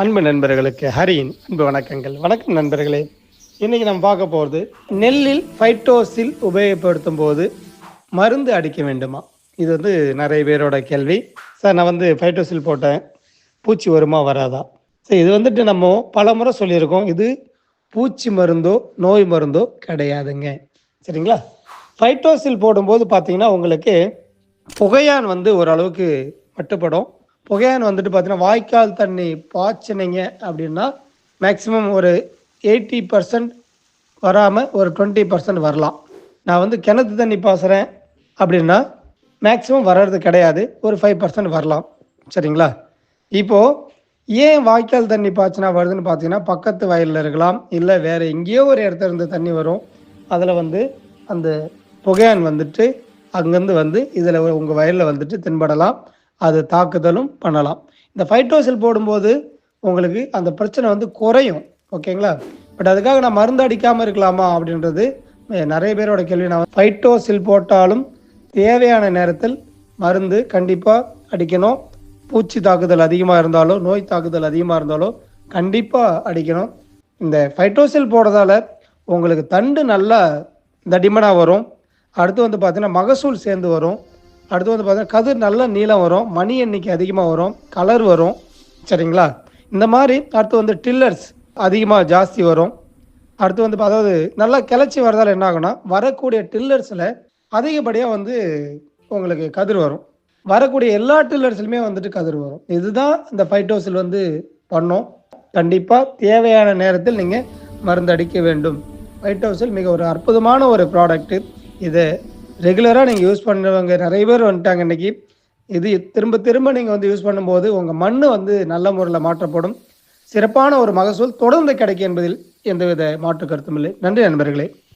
அன்பு நண்பர்களுக்கு ஹரியின் அன்பு வணக்கங்கள். வணக்கம் நண்பர்களே. இன்னைக்கு நம்ம பார்க்க போகிறது நெல்லில் ஃபைட்டோசில் உபயோகப்படுத்தும் போது மருந்து அடிக்க வேண்டுமா? இது வந்து நிறைய பேரோட கேள்வி. சார் நான் வந்து ஃபைட்டோசில் போட்டேன். பூச்சி வருமா வராதா? சரி இது வந்துட்டு நம்ம பல முறை சொல்லியிருக்கோம். இது பூச்சி மருந்தோ நோய் மருந்தோ கிடையாதுங்க. சரிங்களா? ஃபைட்டோசில் போடும்போது பார்த்தீங்கன்னா உங்களுக்கு புகையான் வந்து ஓரளவுக்கு மட்டுப்படும். புகையான் வந்துட்டு பார்த்தீங்கன்னா வாய்க்கால் தண்ணி பாய்ச்சினீங்க அப்படின்னா மேக்ஸிமம் ஒரு எயிட்டி பர்சன்ட் வராமல் ஒரு டுவெண்ட்டி பர்சன்ட் வரலாம். நான் வந்து கிணத்து தண்ணி பாசுகிறேன் அப்படின்னா மேக்ஸிமம் வர்றது கிடையாது. ஒரு ஃபைவ் பர்சன்ட் வரலாம். சரிங்களா? இப்போது ஏன் வாய்க்கால் தண்ணி பாய்ச்சினா வருதுன்னு பார்த்தீங்கன்னா பக்கத்து வயலில் இருக்கலாம் இல்லை வேறு எங்கேயோ ஒரு இடத்துல இருந்து தண்ணி வரும். அதில் வந்து அந்த புகையான் வந்துட்டு அங்கேருந்து வந்து இதில் உங்கள் வயலில் வந்துட்டு தென்படலாம். அது தாக்குதலும் பண்ணலாம். இந்த ஃபைட்டோசில் போடும்போது உங்களுக்கு அந்த பிரச்சனை வந்து குறையும். ஓகேங்களா? பட் அதுக்காக நான் மருந்து அடிக்காமல் இருக்கலாமா அப்படின்றது நிறைய பேரோட கேள்வி. நான் ஃபைட்டோசில் போட்டாலும் தேவையான நேரத்தில் மருந்து கண்டிப்பாக அடிக்கணும். பூச்சி தாக்குதல் அதிகமாக இருந்தாலோ நோய் தாக்குதல் அதிகமாக இருந்தாலோ கண்டிப்பாக அடிக்கணும். இந்த ஃபைட்டோசில் போடுறதால உங்களுக்கு தண்டு நல்லா தடிமனாக வரும். அடுத்து வந்து பார்த்தீங்கன்னா மகசூல் சேர்ந்து வரும். அடுத்து வந்து பார்த்தீங்கன்னா கதிர் நல்ல நீளம் வரும் மணி எண்ணிக்கை அதிகமாக வரும் கலர் வரும் சரிங்களா? இந்த மாதிரி அடுத்து வந்து டில்லர்ஸ் அதிகமாக ஜாஸ்தி வரும். அடுத்து வந்து அதாவது நல்லா கிளச்சி வரதால் என்ன ஆகும்னா வரக்கூடிய டில்லர்ஸில் அதிகப்படியாக வந்து உங்களுக்கு கதிர் வரும். வரக்கூடிய எல்லா டில்லர்ஸ்லையுமே வந்துட்டு கதிர் வரும். இதுதான் இந்த ஃபைட்டோசில் வந்து பண்ணோம். கண்டிப்பாக தேவையான நேரத்தில் நீங்கள் மருந்து அடிக்க வேண்டும். ஃபைட்டோசில் மிக ஒரு அற்புதமான ஒரு ப்ராடக்ட்டு இதை. ரெகுலராக நீங்கள் யூஸ் பண்ணுறவங்க நிறைய பேர் வந்துட்டாங்க இன்னைக்கு. இது திரும்ப திரும்ப நீங்கள் வந்து யூஸ் பண்ணும்போது உங்கள் மண் வந்து நல்ல முறையில் மாற்றப்படும். சிறப்பான ஒரு மகசூல் தொடர்ந்து கிடைக்கும் என்பதில் எந்தவித மாற்று கருத்தும் இல்லை. நன்றி நண்பர்களே.